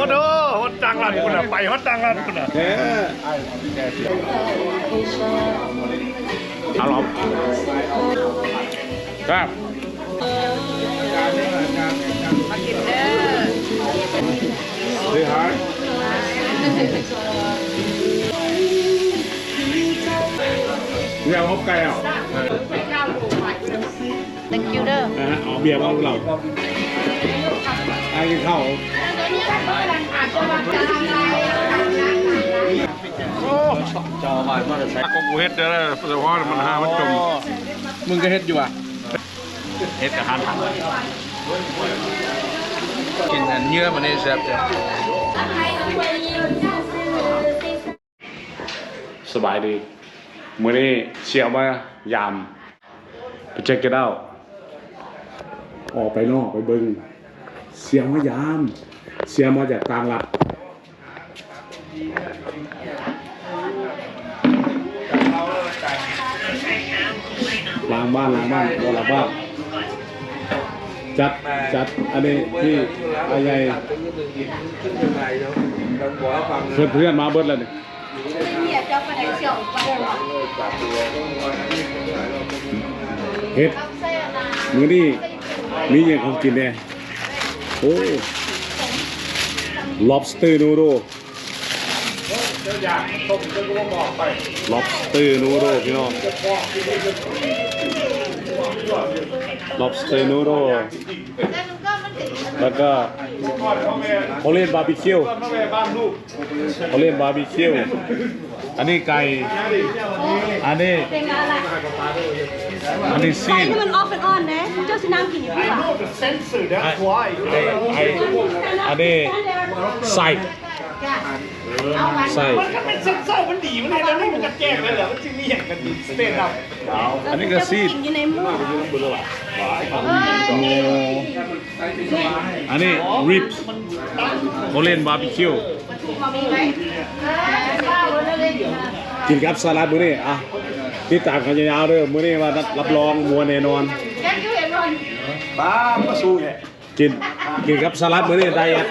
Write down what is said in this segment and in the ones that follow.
โอ้โหฮอดจังรันคุณอะไปฮอดจังรันคุณอะแหมเอาหรอครับดีฮะเนี่ยเอาไก่อะ thank you เด้อนะฮะเอาเบียร์มาเอาเราไอ้กินข้าว โอ้จอมาก็จะใช้กกูเฮ็ดเด้อแต่ว่ามันหามันจมมึงก็เฮ็ดอยู่อะเฮ็ดกับหันหันกินอันเนื้อมันนี่แซ่บจ้ะสบายดีมื้อนี้เชียร์มายามไปเช็คกันเอาออกไปนอกไปเบิงเสียงมายาม เสียมาจากต่างรัฐล้างบ้านล้างบ้านบอลับบ้านจัดจัดอันนี้ที่อะไรเพื่อนเพื่อนมาเบิดแล้วเนี่เฮ็ดมือนี้มีอย่างของกินแน่โอ้ lobster noodle lobster noodle พี่น้อง lobster noodle แล้วก็เขาเล่นบาร์บีคิวเขาเล่นบาร์บีคิวอันนี้ไก่ อันนี้ อันนี้ซีไก่นที่มันออฟเป็นออนนะเจ้าสินั่งกินอยู่พี่หว่าไอ้ไอ้ไอ้อันนี้ ใส่ใส่มันเป็นเส้นเส้ามันดีมันเลยแล้วนี่มันจะแก้เลยเหรอมันจะมีอย่างกันดีสเตนเราอันนี้ก็ซีดกินอยู่ในหม้ออันนี้ริปเขาเล่นบาร์บีคิวกินกับสลัดมื้อนี้อะติดตามกันยาวๆเด้อมื้อนี้ว่ารับรองมัวแน่นอนบ้ามาสู้ไงกินกินกับสลัดมื้อนี้ไดเอท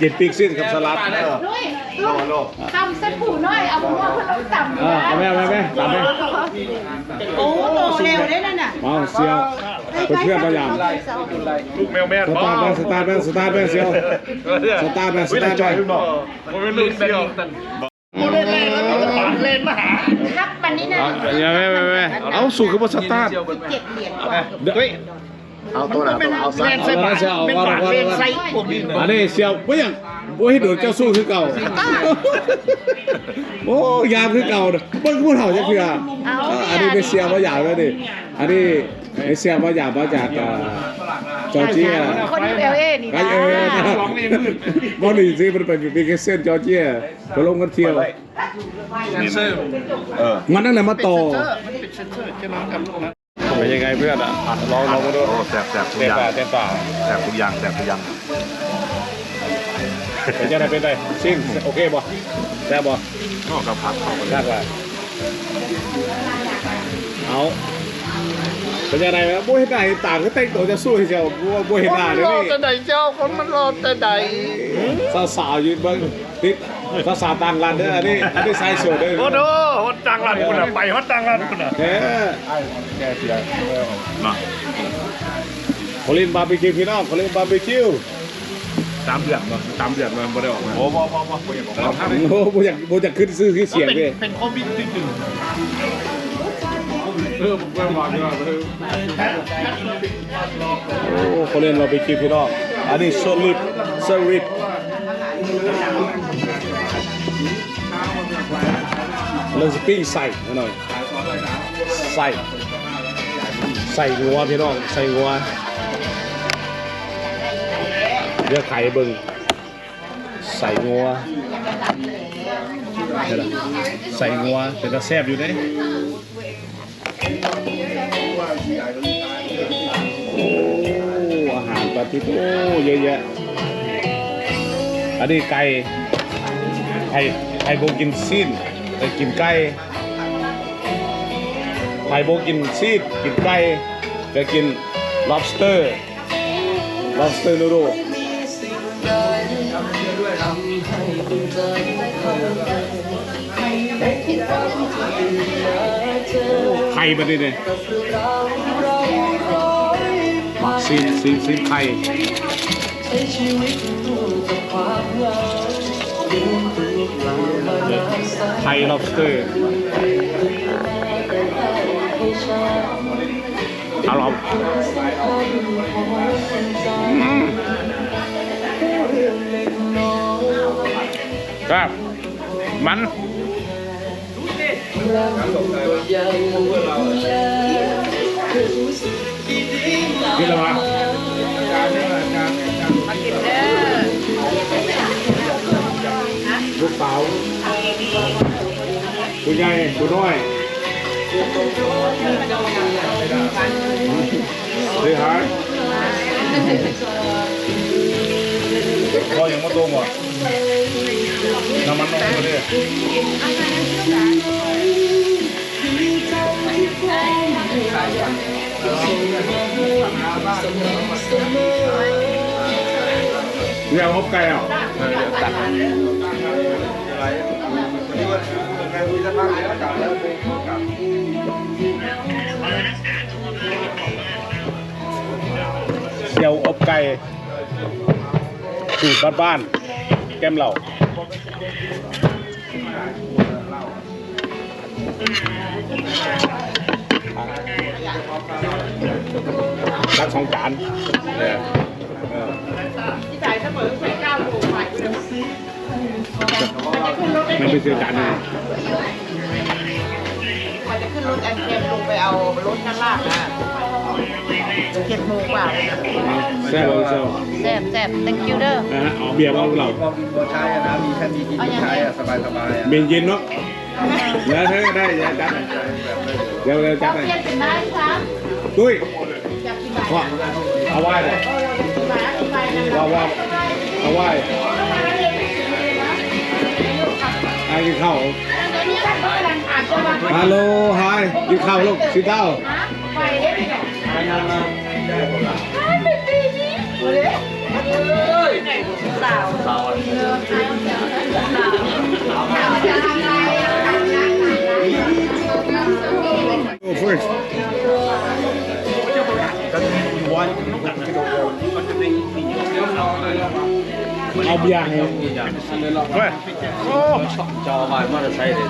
กินปีกสิ้นกับสลัดทำเส้นผูน้อยเอาหม้อขึ้นแล้วต่ำเออเอาแม่เอาแม่เอาแม่ตามแม่โอ้โตเร็วได้นั่นน่ะมาเสียวเป็นเพื่อนพยายามลูกแมวแม่สตาร์ทแม่สตาร์ทแม่สตาร์ทแม่เสียวสตาร์ทแม่สตาร์ทแม่มันเป็นลูกเดียวกูเล่นเล่นแล้วมีกระป๋องเล่นมาหาครับวันนี้นะอย่าแม่แม่แม่เอาสู่คือบ่สตาร์ทเจ็ดเหรียญเฮ้ย เอาตัวไหนต้องเอาไส้เส้นบาทเป็นบาทเล่นไส้พวกนี้อันนี้เสียวบ่ยังบ่ให้โดดเจ้าสู้คือเก่า โอ้ยามคือเก่าเด้อเบิ่งผู้เฒ่าจักเทื่ออันนี้เป็นเสียวบ่าหยาวแล้วดิอันนี้ไอ้เสียวบ่าหยาวมาจากจอร์เจียคนอยู่เอลเอนี่ไอ้นะเออบ่นี่สิมันเป็นเป็นเส้นจอร์เจียไปลงกันเที่ยวมันนั่นแหละมาต่อ เป็นยังไงเพื่อนอะลองลองมาดูโอ้แสบแสบทุกเต็อมย่างป่าเต็มป่าแสบทุกอย่างแสบทุกอย่างเป็นยังไงเป็นไงซิ่งโอเคบ่แซ่บบ่นอกจากผักเขาก็แซ่บว่ะเอาเป็นยังไงไหมบ่เห็นหน้าเห็นตาก็แต่งตัวจะสู้ให้เจ้าบ่บ่เห็นหน้าเลยนี่แต่ใดเจ้าคนมันรอแต่ใดสาวๆยืนเบิ่งติด สาวๆต่างรันเด้ออันนี้อันนี้สายโสดเด้อโอ้โหฮอดจังรันคุณอะไปฮอดจังรันคุณอะแหมมาเขาเล่นบาร์บีคิวพี่น้องเขาเล่นบาร์บีคิวตามเดือดมาตามเดือดมาไม่ได้ออกมาโอ้บ่บ่บ่บ่อยากบอกเราโอ้โหบ่อยากบ่อยากขึ้นซื้อขึ้นเสียงเป็นเด้เป็นโควิดจริงเออผมก็มาด้วยโอ้เขาเล่นเราไปคิวพี่น้องอันนี้สลิปสลิป เราจะปิ้งใส่หน่อย ใส่ ใส่งัวพี่น้อง ใส่งัวเดี๋ยวไข่เบิ่งใส่งัวเดี๋ยวนะใส่งัวเป็นตะแซ่บอยู่เด้โอ้อาหารปลาทิพโอ้เยอะแยะอันนี้ไก่ไข่ไข่โบกินซีน แต่กินไก่ไข่โบกินซีดกินไก่จะกิน lobster lobster noodle ไข่มาดิเนี่ยมาซีนซีนซีนไข่ ไทยล็อบสเตอร์อร่อยครับมันกินแล้ว คุณยายคุณน้อยเฮ้ยหายพอยังมาตัวหมดน้ำมันน้องมาเลยเรียกฮบไก่อะเซียวอบไก่สูตรบ้านๆแก้มเหล่าตักสองจานเออเออที่จ่ายเสมอไปเก้าโลไป มันเป็นเสียจานเลยมันจะขึ้นรถแอนเกมลงไปเอารถข้างล่างนะเจ็ดโมงกว่าเลยนะแซ่บเลยแซ่บแซ่บแซ่บ thank you เด้อนะฮะเอาเบียร์มาเหล่าพอกินพอใช้อะนะมีแค่มีกินมีใช้อะสบายสบายอะเบียร์เย็นเนาะเดี๋ยวเธอได้เดี๋ยวจัดเดี๋ยวเดี๋ยวจัดเลยเปลี่ยนเป็นได้ครับตุ้ยอยากกินไหนว่าเอาไหว้เลยกินไหนกินไหนนะว่าว่าเอาไหว้ ไอ้กินข้าวเดี๋ยวนี้ท่าฮัลโหลไฮกินข้าวลูกสิเต้าไปได้ไหมเนี่ยสาวสาว เอาเบียร์ให้เฮ้ยโอ้จอมามอเตอร์ไซค์เลย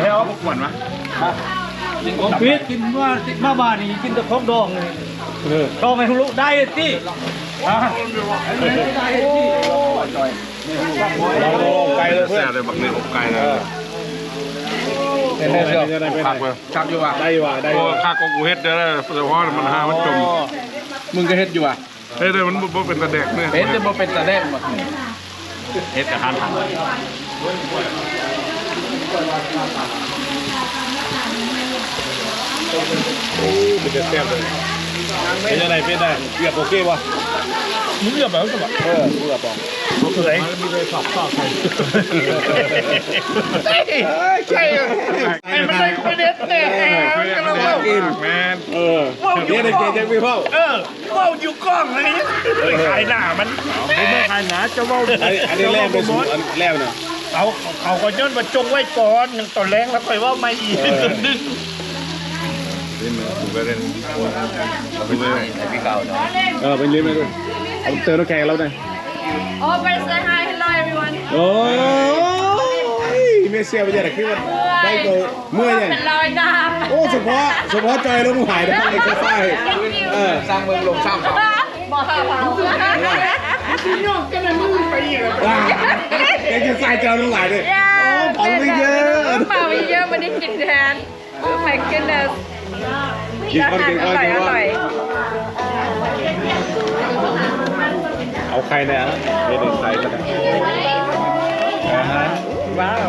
เฮ้ยเอาขวดมาผมพีกินว่ามาบ้านนี่กินแต่ของดองเลยเออดองไงทุลุได้ที่ฮะได้ที่เราเราไก่เลยเพื่อนเลยบักเนี่ยอบไก่นะเป็นได้เชียวได้เป็นผักเลยชักอยู่อะได้ว่ะได้โอ้ว่ะข้าก็กูเฮ็ดเด้อเฉพาะมันหามันจมมึงก็เฮ็ดอยู่อะ เฮ้ยเด้อมันบ่เป็นตะเด็กเนี่ยเฮ็ดจะบ่เป็นตาแดงบ่เฮ็ดแต่หันหันโอ้เป็นจะแซ่บเลยเป็นยังไงเป็นได้เรียบโอเควะมึงเลือกแบบสบายเออเรียบปอ งเคยมีเลยสอบสอบใครใช่ไอ้มันได้คนเด็ดแน่ก็เราว่ากินแมนเออเนี่ยเด็กๆยังไม่เข้าเออว่าอยู่กล้องอะไรนี้ขายหน้ามันไม่ไม่ขายหน้าจะว่าอันนี้อันนี้แรกเป็นสูตรอันแรกเนี่ยเขาเขาก็ย้อนมาจงไว้ก่อนตอนแรงแล้วค่อยว่าไม่อีกดึงเออเป็นลิ้นไปด้วยเอาเติมน้ำแข็งแล้วนี่ย Oh, better say hi. Hello, everyone. โอ้ยเมเซียไปยังไงขึ้นมาได้โกเมื่อยเนี่ยเป็นรอยดโอ้เฉพาะเฉพาะจอยแล้วมึงหายได้ไอ้กาแฟเออสร้างเมืองลงสร้างเขาำบอกเปล่าว้าแกจะใส่เจอลงหลายด้วยโอ้ผอมไปเยอะเปล่าเยอะมันได้กินแทน Oh my goodness กินอาก้อนหารกิ นอก้อนร่อยกินอก้อนร่อยเอาใครเนี่ยไม่ได้ใส่ก็ได้ว้าว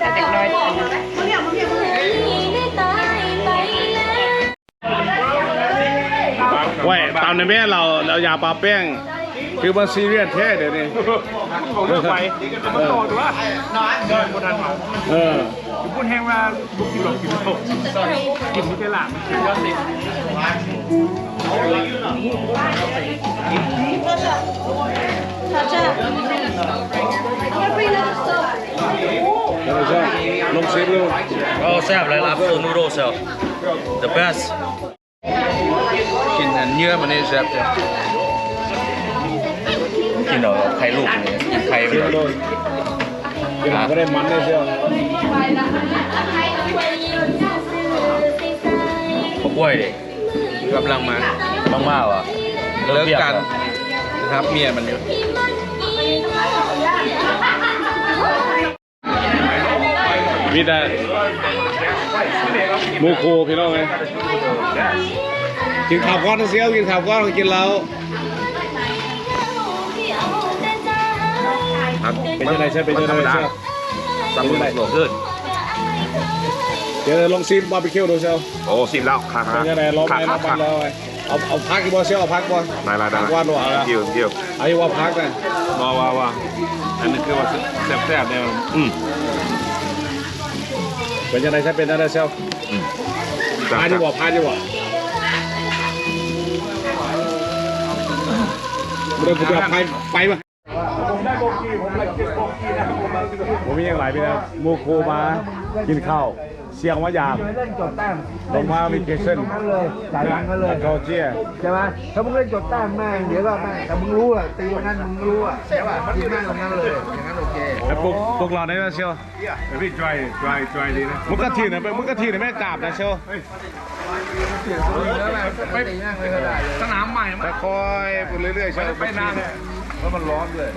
เด็กน้อยเว้ยตามในแม่เราเราอย่าปาแป้งคือมันซีเรียสแท้เดี๋ยวนี้ของเลือกไปมันโตดูว่าน้อยเดินบนทันหมาเออพูดแห้งว่าบุกกินหลอกกินโตกินไม่ใช่หลังกินก็สิแล้วเราชอบล งเซฟเลย Oh, Sam, like lobster noodle so the best. กินอันเนื้อมันนี่แซ่บจ้ะกินเอาไข่ลูกนี่ กินหาก็ได้มันเลยเชียวพวกกล้วยดิกำลังมาบ้างมากอะเลิกกันนะครับเมียมันอยู่มีแต่หมูโคพี่น้องไงกินข้าวก้อนเซียวกินข้าวก้อนกินแล้วครับเป็นยังไงใช่เป็นยังไงเชียวสมุนไพรขึ้น เดี๋ยวลองซิมบาร์บีคิวดูเชียวโอ้สิบแล้วค่ะเป็นยังไงลองไปลองไปลองไปเอาเอาพักกี่บอเชียวเอาพักบอได้ได้ได้พักว่าหนูเอาละเกี่ยวเกี่ยวเอาอยู่ว่าพักนะว่าว่าว่าอันนี้คือว่าแซ่บแซ่บเนี่ยอืมเป็นยังไงใช่เป็นยังไงเชียวพาดีกว่าพาดีกว่าเรื่องกูจะไปไปมาผมมีอย่างไรพี่นะหมูโคมากินข้าว เสียงว่ายามเล่นจดแต้มลงมาวิกเกชั่นทั้งนั้นเลยจ่ายตังค์กันเลยจอร์เจียใช่ไหมถ้ามึงเล่นจดแต้มแม่งเดี๋ยวก็แม่งแต่มึงรู้อะตีวันนั้นมึงรู้อะใช่ป่ะทีมแม่งตรงนั้นเลยอย่างนั้นโอเคแล้วพวกพวกเราได้ไหมเชียวพี่ dry dry dry ดีนะมุกกะทีนะมุกกะทีนะแม่กราบนะเชียวแล้วแม่งไปตีแม่งเลยก็ได้เลยสนามใหม่มั้แต่ยคอยไปเรื่อยๆเชียวไปนานเลยแล้วมันร้อนด้วย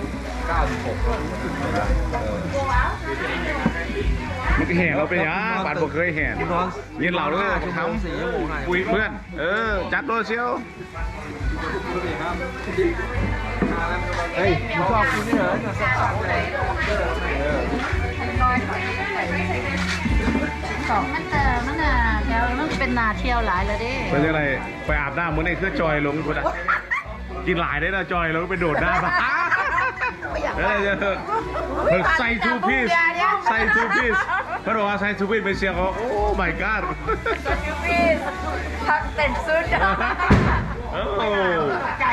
96 มันก็แห่เราเป็นยังบาดบ่เคยแห่ยินเหล่าด้วยทำคุยเพื่อน เออ จัดโดเชียวเฮ้ยมึงชอบกูนี่เหรอจะสักพักเลยสองมันแต่มันน่ะเดี๋ยวมันเป็นนาเที่ยวหลายเลยเดิเป็นยังไงไปอาบน้ำมื้อนี้คือจอยลงกูนะกินหลายได้นะจอยลงไปโดดน้ำมาเออเออเออใส่ทูพีซใส่ทูพีซเขาบอกว่าใส่ ทูพีซไปเชียร์เขาโอ้ my god พักเต็มสุดโอ้ใจ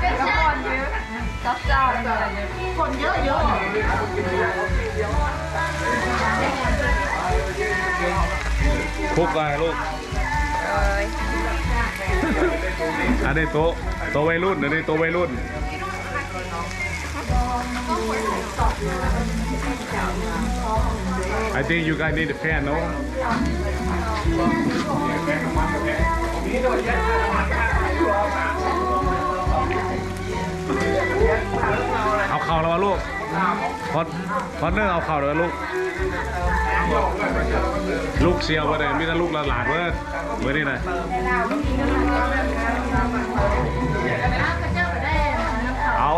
เป็นคนเยอะซับซ้อนเลยคนเยอะเยอะคุกอะไรลูก อันนี้โต๊ะโต๊ะวัยรุ่น อันนี้โต๊ะวัยรุ่น I think you guys need a fan, no? เอาเข่าแล้ววะลูกคอนคอนเนอร์เอาเข่าแล้ววะลูก ลูกเชียวมาเลยมีแต่ลูกหลานๆเว้ยเว้ยนี่นะเอา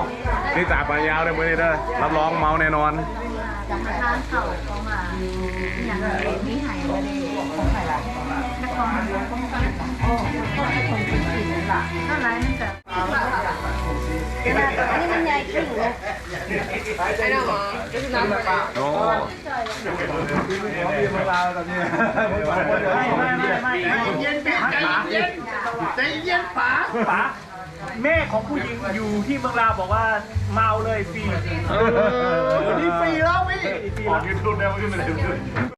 นี่ตากมายาวเลยเว้ยนี่เด้อรับรองเมาแน่นอนจะมาทานเข่าเข้ามาอย่างนี้มีหายเลยของใครล่ะนักร้องต้องการโอ้ก็เป็นคนกินกินล่ะนั่นไรนั่นแต่อันนี้มันใหญ่ขึ้นเลยโอ้เย็นป๋าใจเย็นป๋าป๋า แม่ของผู้หญิงอยู่ที่เมืองลาวบอกว่าเมาเลยฟรีนี่ฟรีแล้วพี่ฟรีออกยูทูบแล้วขึ้นมาเลย